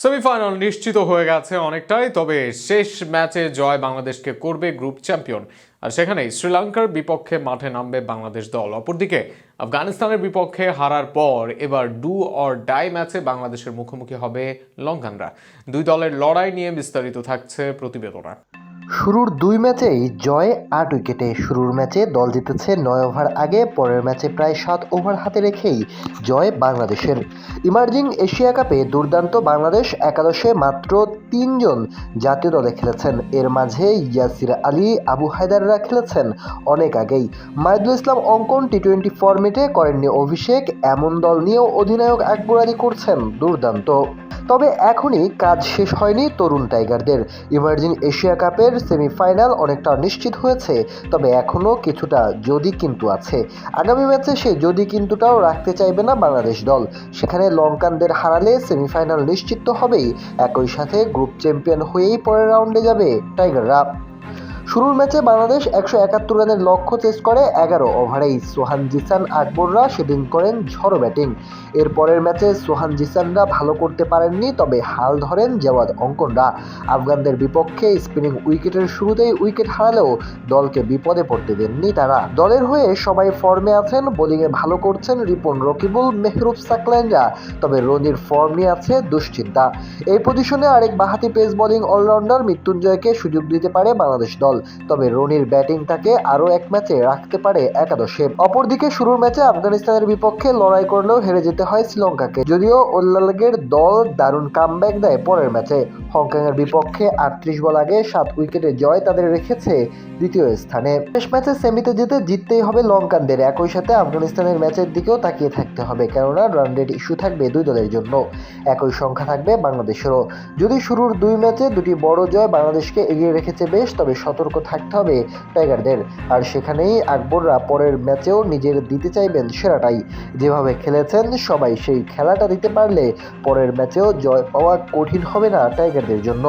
Semifinal নিশ্চিত হয়ে গেছে অনেকটাই, তবে শেষ ম্যাচে জয় বাংলাদেশকে করবে গ্রুপ চ্যাম্পিয়ন। আর সেখানেই শ্রীলঙ্কার বিপক্ষে মাঠে নামবে বাংলাদেশ দল। অপরদিকে, আফগানিস্তানের বিপক্ষে হারার পর এবার ডু অর ডাই ম্যাচে বাংলাদেশের মুখোমুখি হবে লঙ্কানরা। দুই দলের লড়াই নিয়ে বিস্তারিত থাকছে প্রতিবেদনা। শুরুর দুই ম্যাচেই জয় আট উইকেটে। শুরুর ম্যাচে দল জিতেছে নয় ওভার আগে, পরের ম্যাচে প্রায় সাত ওভার হাতে রেখেই জয় বাংলাদেশের। ইমার্জিং এশিয়া কাপে দুর্দান্ত বাংলাদেশ একাদশে মাত্র তিনজন জাতীয় দলে খেলেছেন। এর মাঝে ইয়াসির আলী, আবু হায়দাররা খেলেছেন অনেক আগেই। মাহিদুল ইসলাম অঙ্কন টি টোয়েন্টি ফরম্যাটে করেননি অভিষেক, এমন দল নিয়েও অধিনায়ক আকবর আলী করছেন দুর্দান্ত। তবে এখনই কাজ শেষ হয়নি তরুণ টাইগারদের। ইমার্জিং এশিয়া কাপের সেমিফাইনাল অনেকটা নিশ্চিত হয়েছে, তবে এখনও কিছুটা যদি কিন্তু আছে। আগামী ম্যাচে সে যদি কিন্তুটাও রাখতে চাইবে না বাংলাদেশ দল। সেখানে লঙ্কানদের হারালে সেমিফাইনাল নিশ্চিত তো হবেই। একই সাথে গ্রুপ চ্যাম্পিয়ন হয়েই পরের রাউন্ডে যাবে টাইগাররা। শুরুর ম্যাচে বাংলাদেশ একশো একাত্তর রানের লক্ষ্য চেস করে এগারো ওভারেই। সোহান জিসান, আকবররা সেদিন করেন ঝড়ো ব্যাটিং। এর পরের ম্যাচে সোহান জিসানরা ভালো করতে পারেননি, তবে হাল ধরেন জওয়াদ অঙ্কনরা। আফগানদের বিপক্ষে স্পিনিং উইকেটের শুরুতেই উইকেট হারালেও দলকে বিপদে পড়তে দেননি তারা। দলের হয়ে সবাই ফর্মে আছেন, বোলিংয়ে ভালো করছেন রিপন রকিবুল, মেহরুব সাকলাইনরা তবে রনির ফর্ম নিয়ে আছে দুশ্চিন্তা। এই পজিশনে আরেক বাহাতি পেস বোলিং অলরাউন্ডার মৃত্যুঞ্জয়কে সুযোগ দিতে পারে বাংলাদেশ দল। তবে রনির ব্যাটিং তাকে আরও এক ম্যাচে রাখতে পারে একাদশে। অপরদিকে শুরুর ম্যাচে আফগানিস্তানের বিপক্ষে লড়াই করলেও হেরে যেতে হয় শ্রীলঙ্কাকে, যদিও ওল্লালগের দল দারুণ কামব্যাক দেয় পরের ম্যাচে। হংকংয়ের বিপক্ষে আটত্রিশ বল আগে সাত উইকেটে জয় তাদের রেখেছে দ্বিতীয় স্থানে। শেষ ম্যাচে সেমিতে যেতে জিততেই হবে লঙ্কানদের, একই সাথে আফগানিস্তানের ম্যাচের দিকেও তাকিয়ে থাকতে হবে, কেননা রান রেট ইস্যু থাকবে দুই দলের জন্য। একই সংখ্যা থাকবে বাংলাদেশেরও। যদি শুরুর দুই ম্যাচে দুটি বড় জয় বাংলাদেশকে এগিয়ে রেখেছে বেশ, তবে সতর্ক থাকতে হবে টাইগারদের। আর সেখানেই আকবররা পরের ম্যাচেও নিজের দিতে চাইবেন সেরাটাই। যেভাবে খেলেছেন, সবাই সেই খেলাটা দিতে পারলে পরের ম্যাচেও জয় পাওয়া কঠিন হবে না টাইগারদের জন্য।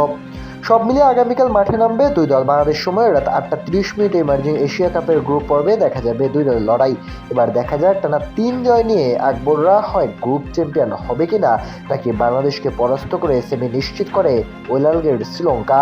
সব মিলিয়ে আগামীকাল মাঠে নামবে দুই দল। বাংলাদেশ সময় রাত আটটা তিরিশ মিনিটে ইমার্জিং এশিয়া কাপের গ্রুপ পর্বে দেখা যাবে দুই দলের লড়াই। এবার দেখা যাক টানা তিন জয় নিয়ে আকবররা হয় গ্রুপ চ্যাম্পিয়ন হবে কিনা, নাকি বাংলাদেশকে পরাস্ত করে সেমি নিশ্চিত করে ওয়েলালগের শ্রীলঙ্কা।